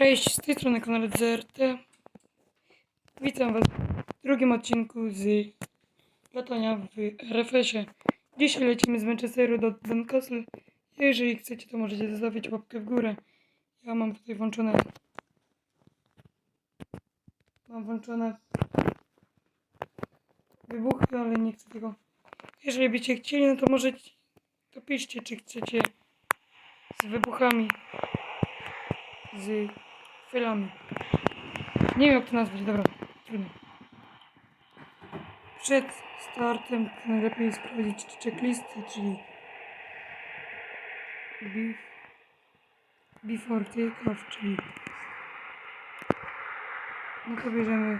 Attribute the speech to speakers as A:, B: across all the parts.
A: Cześć, z tej strony kanał ZRT. Witam Was w drugim odcinku z latania w RFS-ie. Dzisiaj lecimy z Manchesteru do Doncaster. Jeżeli chcecie, to możecie zostawić łapkę w górę. Ja mam tutaj włączone... Mam włączone wybuchy, ale nie chcę tego. Jeżeli byście chcieli, no to możecie... To piszcie, czy chcecie z wybuchami z chwilami. Nie wiem jak to nazwać, dobra, trudno. Przed startem najlepiej sprawdzić checklisty, czyli be- before takeoff, czyli no to bierzemy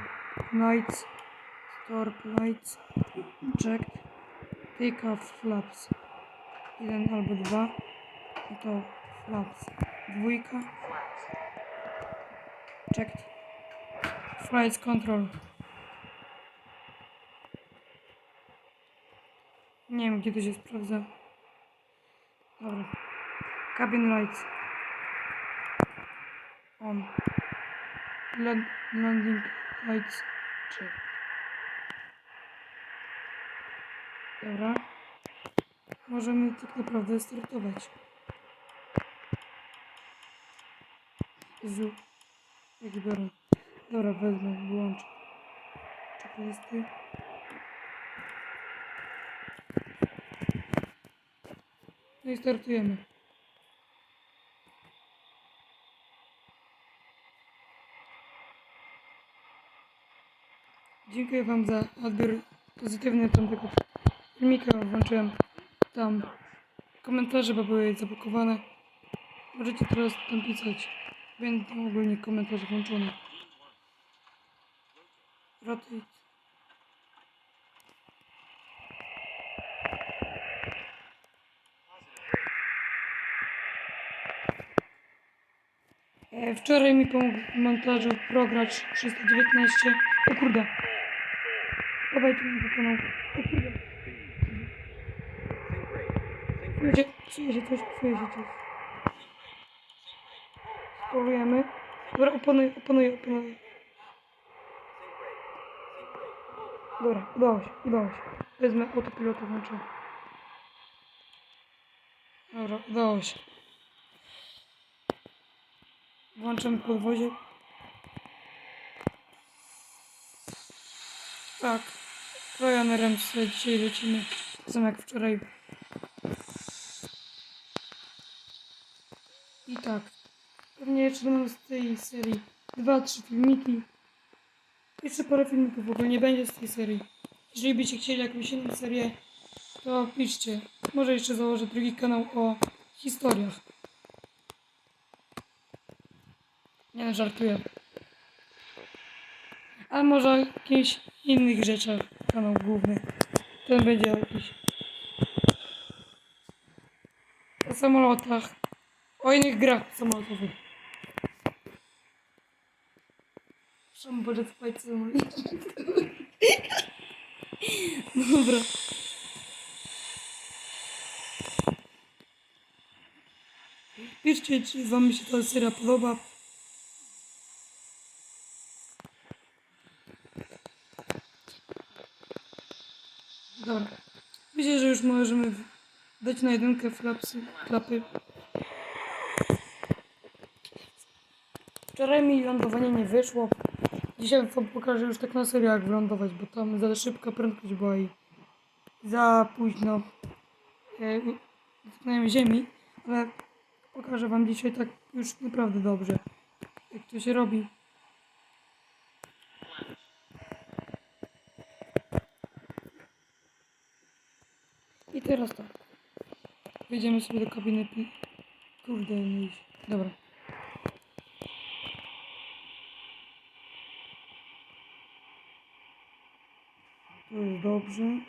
A: lights, storp lights, checked, takeoff flaps, jeden albo dwa, no to flaps, dwójka, checked. Flight control. Nie wiem, gdzie to się sprawdza. Dobra. Cabin lights. On. Land landing lights. Check. Dobra. Możemy tak naprawdę startować. Jezu. Jak biorę. Dobra, wezmę, wyłączę. Checklisty. No i startujemy. Dziękuję Wam za odbiór pozytywny tamtego filmika. Włączyłem tam komentarze, bo były zablokowane. Możecie teraz tam pisać. Będą ogólnie komentarze włączone. Rotate. Wczoraj mi pomógł w montażu progracz 319. O kurde. Dawaj tu jego kanał. O kurde. Psuje się, coś, psuje się coś. Spolujemy. Dobra, oponuję, oponuję, oponuję. Dobra, udało się, udało się. Wezmę autopilota włączę. Dobra, udało się. Włączamy podwozie. Tak. Ryanairem sobie dzisiaj lecimy. Tak samo jak wczoraj. I tak. Pewnie jeszcze będą z tej serii dwa, trzy filmiki. Jeszcze parę filmików w ogóle nie będzie z tej serii. Jeżeli byście chcieli jakąś inną serię, to piszcie. Może jeszcze założę drugi kanał o historiach. Nie żartuję. A może o jakichś innych rzeczach kanał główny. Ten będzie jakiś o samolotach. O innych grach samolotowych. Muszę Boże spać samolot. Dobra. Piszcie, czy wam się ta seria podoba. Dobra. Myślę, że już możemy dać na jedynkę flapsy, klapy. Wczoraj mi lądowanie nie wyszło. Dzisiaj wam pokażę już tak na serio jak wylądować, bo tam za szybka prędkość była i za późno e, dotknąłem ziemi, ale pokażę wam dzisiaj tak już naprawdę dobrze, jak to się robi. I teraz tak. Wejdziemy sobie do kabiny pi... Kurde, nie iść. Dobra. dobrze.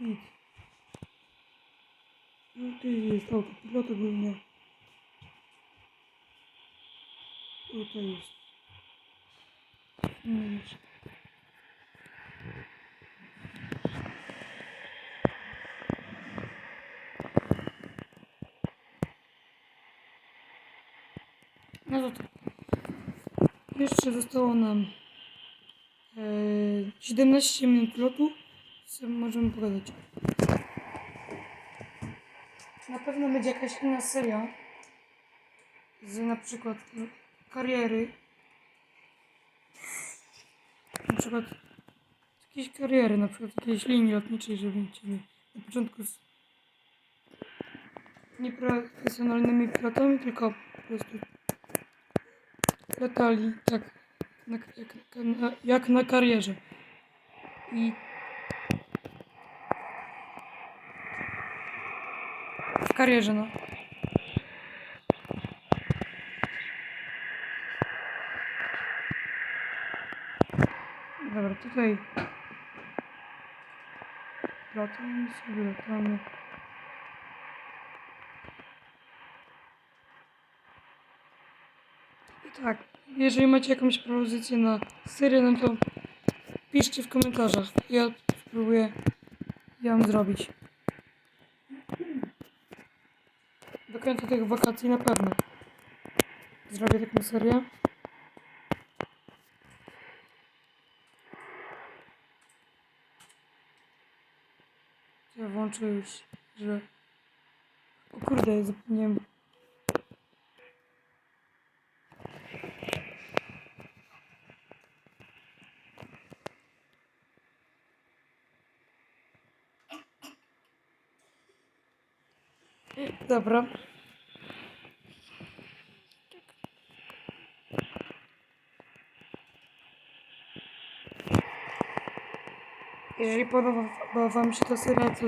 A: Speed. No ty jest autopilot ogólnie. Tutaj jest. No jest. No to tak. Jeszcze zostało nam e, 17 minut lotu. Co możemy pogadać. Na pewno będzie jakaś inna seria. Z na przykład kariery. Na przykład jakieś kariery, na przykład jakiejś linii lotniczej, żeby ciebie na początku z nieprofesjonalnymi pilotami, tylko po prostu latali tak na, jak, na, jak na karierze. I w karierze, no. Dobra, tutaj latamy sobie, latamy. Tak, jeżeli macie jakąś propozycję na serię, no to piszcie w komentarzach. Ja spróbuję ją zrobić. Do końca tych wakacji na pewno zrobię taką serię. Ja włączę już, że... O kurde, zapomniałem. Dobra. Jeżeli podoba Wam się ta seria, to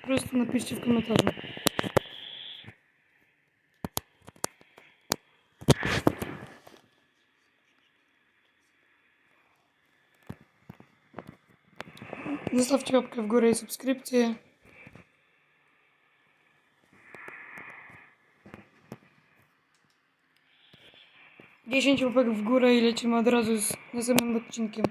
A: po prostu napiszcie w komentarzu. Zostawcie łapkę w górę i subskrypcję. Dziesięć łapek w górę i lecimy od razu z następnym odcinkiem.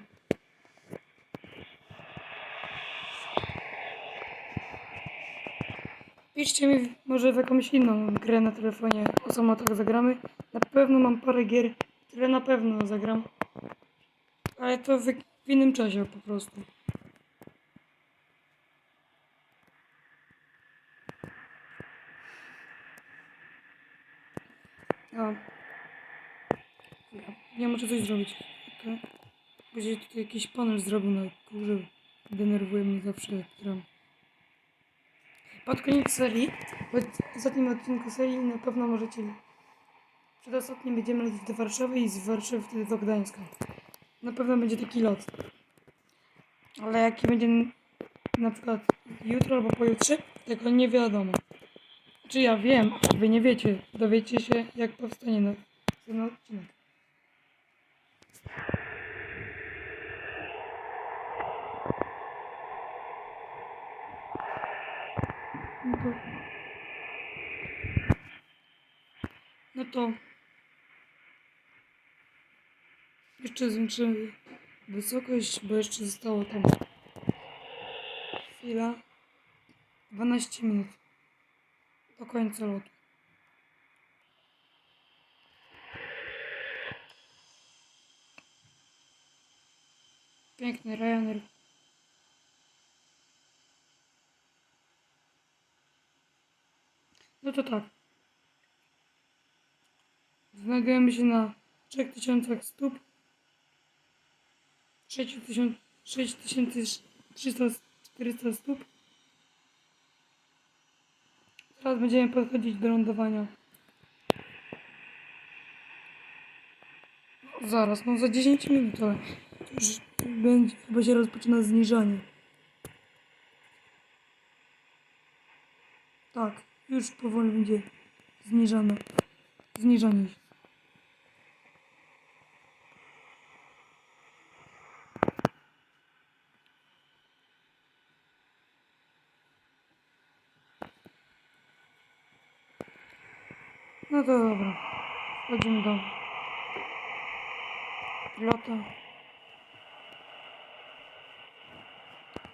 A: Piszcie mi może w jakąś inną grę na telefonie o samolotach zagramy. Na pewno mam parę gier, które na pewno zagram. Ale to w, w innym czasie po prostu. A. Ja muszę coś zrobić. Okay. Będzie tutaj jakiś panel zrobił na górze. Denerwuje mnie zawsze jak gram. Pod koniec serii, w ostatnim odcinku serii na pewno możecie... Przedostatnim będziemy lecieć do Warszawy i z Warszawy wtedy do Gdańska. Na pewno będzie taki lot. Ale jaki będzie na przykład jutro albo pojutrze, tego nie wiadomo. Czy ja wiem, wy nie wiecie. Dowiecie się jak powstanie ten odcinek. No to... Jeszcze zwiększymy wysokość, bo jeszcze zostało tam chwila. 12 minut do końca lotu. Piękny Ryanair. No to tak. Znajdujemy się na 3000 stóp. 6000 6300 stóp. Teraz będziemy podchodzić do lądowania. No, zaraz, no za 10 minut, ale już będzie, chyba się rozpoczyna zniżanie. Tak, już powoli będzie zniżane. Zniżanie. No to dobra. Wchodzimy do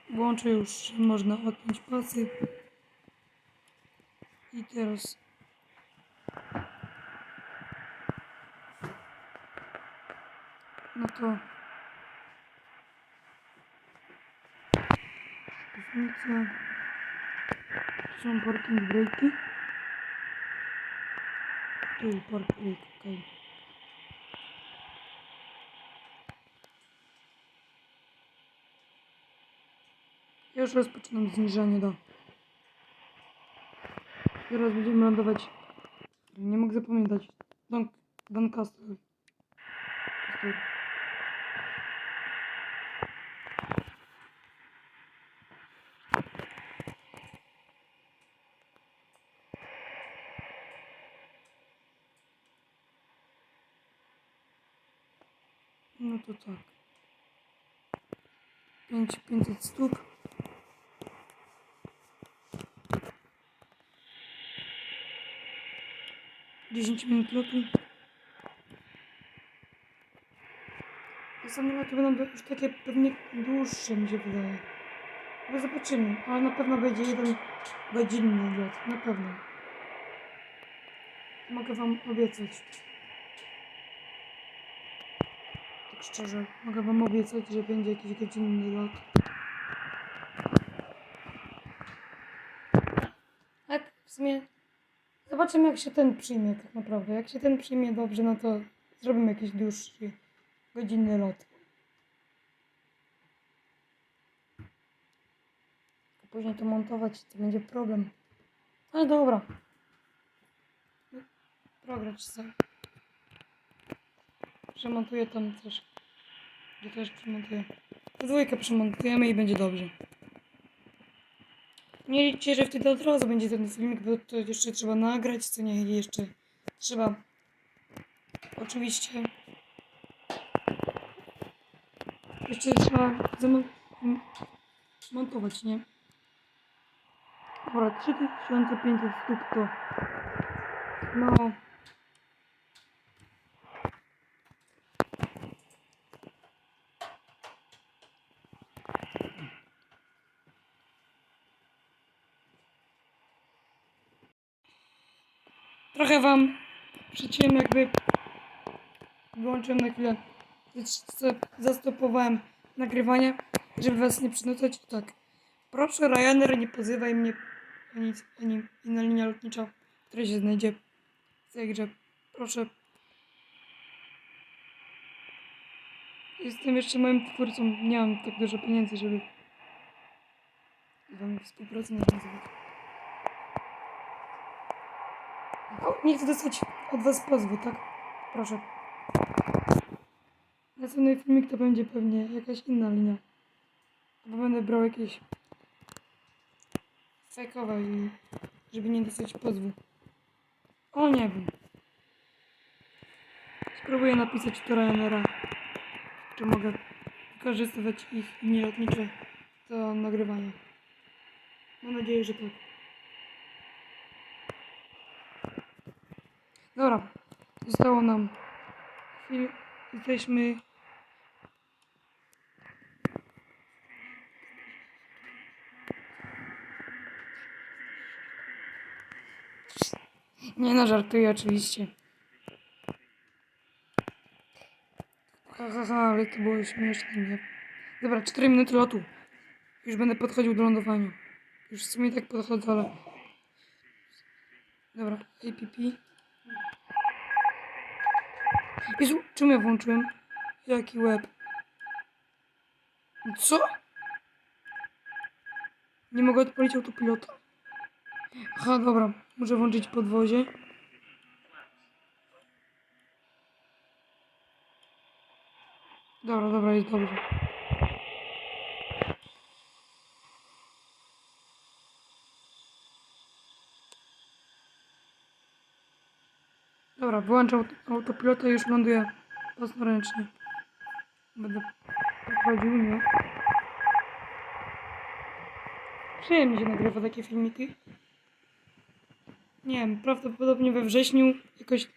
A: Włączę już, że można odpiąć pasy. I teraz no to różnica są parking brake tu parking brake okay. Już rozpoczynam zniżanie do... Teraz będziemy lądować... Nie mogę zapamiętać. Don... Doncaster. Castle. No to tak. 5500 stóp. Dziesięć minut lotu. Samoloty będą już takie pewnie dłuższe mi się wydaje. Ale zobaczymy, ale na pewno będzie jeden godzinny lot, na pewno. Mogę wam obiecać. Tak szczerze, mogę wam obiecać, że będzie jakiś godzinny lot. Tak, w sumie zobaczymy jak się ten przyjmie tak naprawdę. Jak się ten przyjmie dobrze, no to zrobimy jakiś dłuższy, godzinny lot. Później to montować to będzie problem. Ale dobra. Prograć sobie. Przemontuję tam też. Gdzie też przemontuję. Dwójkę przemontujemy i będzie dobrze. Nie liczcie, że wtedy od razu będzie ten filmik, bo to jeszcze trzeba nagrać, co nie, jeszcze trzeba oczywiście jeszcze trzeba zamontować, nie? Dobra, 3500 stóp to mało. Trochę wam przyciąłem jakby wyłączyłem na chwilę zastopowałem nagrywanie, żeby was nie przynudzać. Tak. Proszę Ryanair nie pozywaj mnie ani, ani inna linia lotnicza, która się znajdzie w tej. Proszę. Jestem jeszcze małym twórcą. Nie mam tak dużo pieniędzy, żeby z wami współpracę nawiązywać. O, nie chcę dostać od was pozwu, tak? Proszę. Następny filmik to będzie pewnie jakaś inna linia. Albo będę brał jakieś fejkowe żeby nie dostać pozwu. O nie wiem. Spróbuję napisać do Ryanaira, czy mogę wykorzystywać ich linie lotnicze do nagrywania. Mam nadzieję, że tak. Dobra, zostało nam chwil. Jesteśmy Nie no, żartuję oczywiście. Ha, ha, ha, ale to było śmieszne, nie? Dobra, 4 minuty lotu. Już będę podchodził do lądowania. Już w sumie tak podchodzę, ale... Dobra, APP. Jezu, czym ja włączyłem? Jaki łeb? Co? Nie mogę odpalić autopilota? Aha, dobra. Muszę włączyć podwozie. Dobra, dobra, jest dobrze. Dobra, wyłączam aut- autopilota i już ląduję własnoręcznie. Będę prowadził, nie? Przyjemnie się nagrywa takie filmiki. Nie wiem, prawdopodobnie we wrześniu jakoś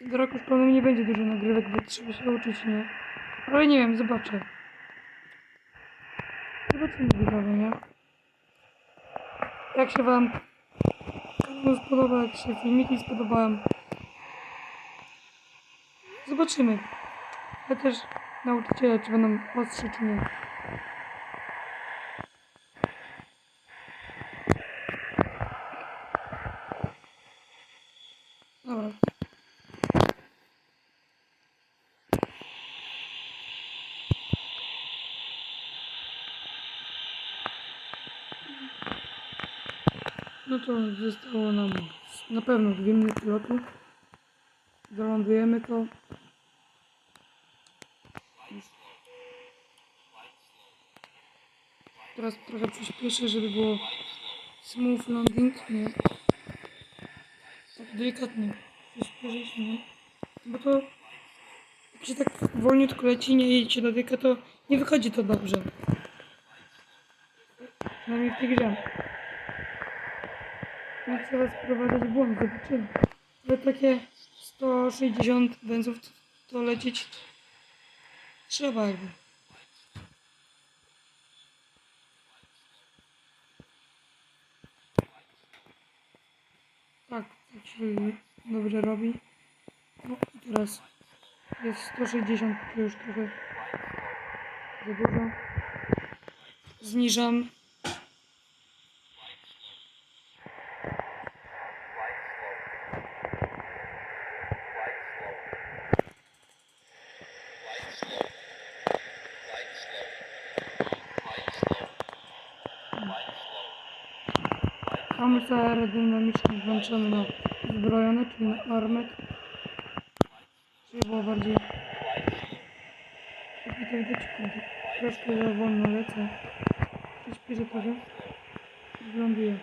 A: do roku szkolnego nie będzie dużo nagrywek, bo trzeba się uczyć, nie? Ale nie wiem, zobaczę. Zobaczymy widzowie, nie? Jak się wam kanał spodoba, jak się filmiki spodobają. Zobaczymy. Ale też nauczyciele, czy będą ostrzy, czy nie. Dobra. No to zostało nam na pewno dwie minuty lotu. Dolądujemy to. Teraz trochę przyspieszę, żeby było smooth landing, nie? Tak delikatnie przyspieszyć, nie? Bo to jak się tak wolniutko leci, nie jedziecie na dykę, to nie wychodzi to dobrze. Przynajmniej w tej grze. No chcę was wprowadzać w błąd, zobaczymy. Ale takie 160 węzłów to lecieć trzeba jakby. Się dobrze robi. No i teraz jest 160, to już trochę za dużo. Zniżam. Hamulce aerodynamiczne włączone na zbrojone, czyli na armet. Czyli było bardziej... Jak to widać, troszkę za wolno lecę. Przyspieszę trochę. Wyląduję.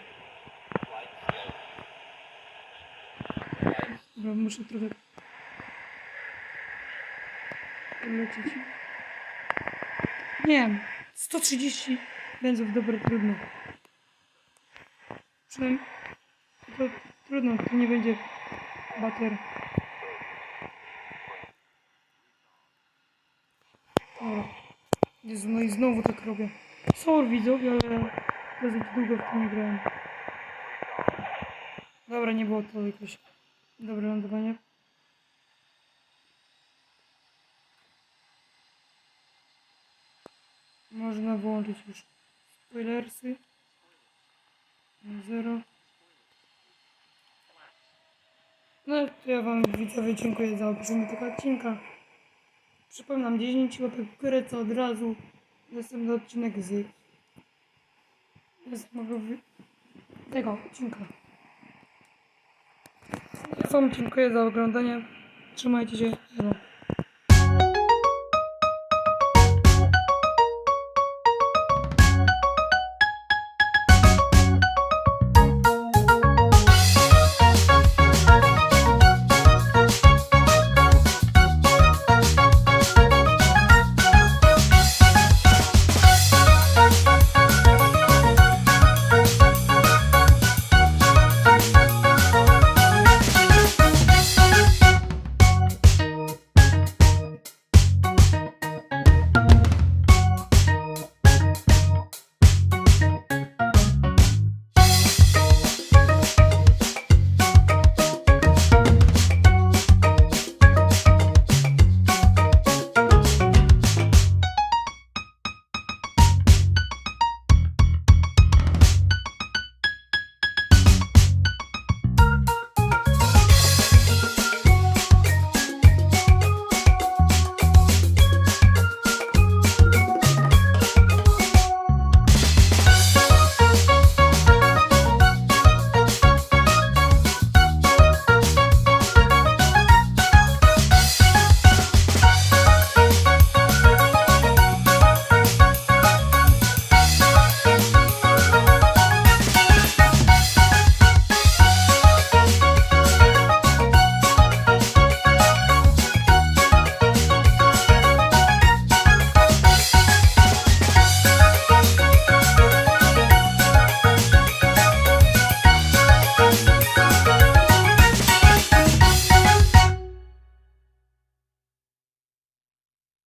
A: Dobra, muszę trochę lecieć. Nie wiem, 130 węzłów, dobra, trudno. Przynajmniej to trudno, to nie będzie bater. Dobra. Jezu, no i znowu tak robię. Sorry widzowie, ale dosyć długo w tym nie grałem. Dobra, nie było to jakoś dobre lądowanie. Można wyłączyć już spoilersy. Zero. No to ja wam widzowie dziękuję za obejrzenie tego odcinka. Przypominam 10 łapek w górę, co od razu następny odcinek z wi- tego odcinka. Ja wam dziękuję za oglądanie. Trzymajcie się. Elo.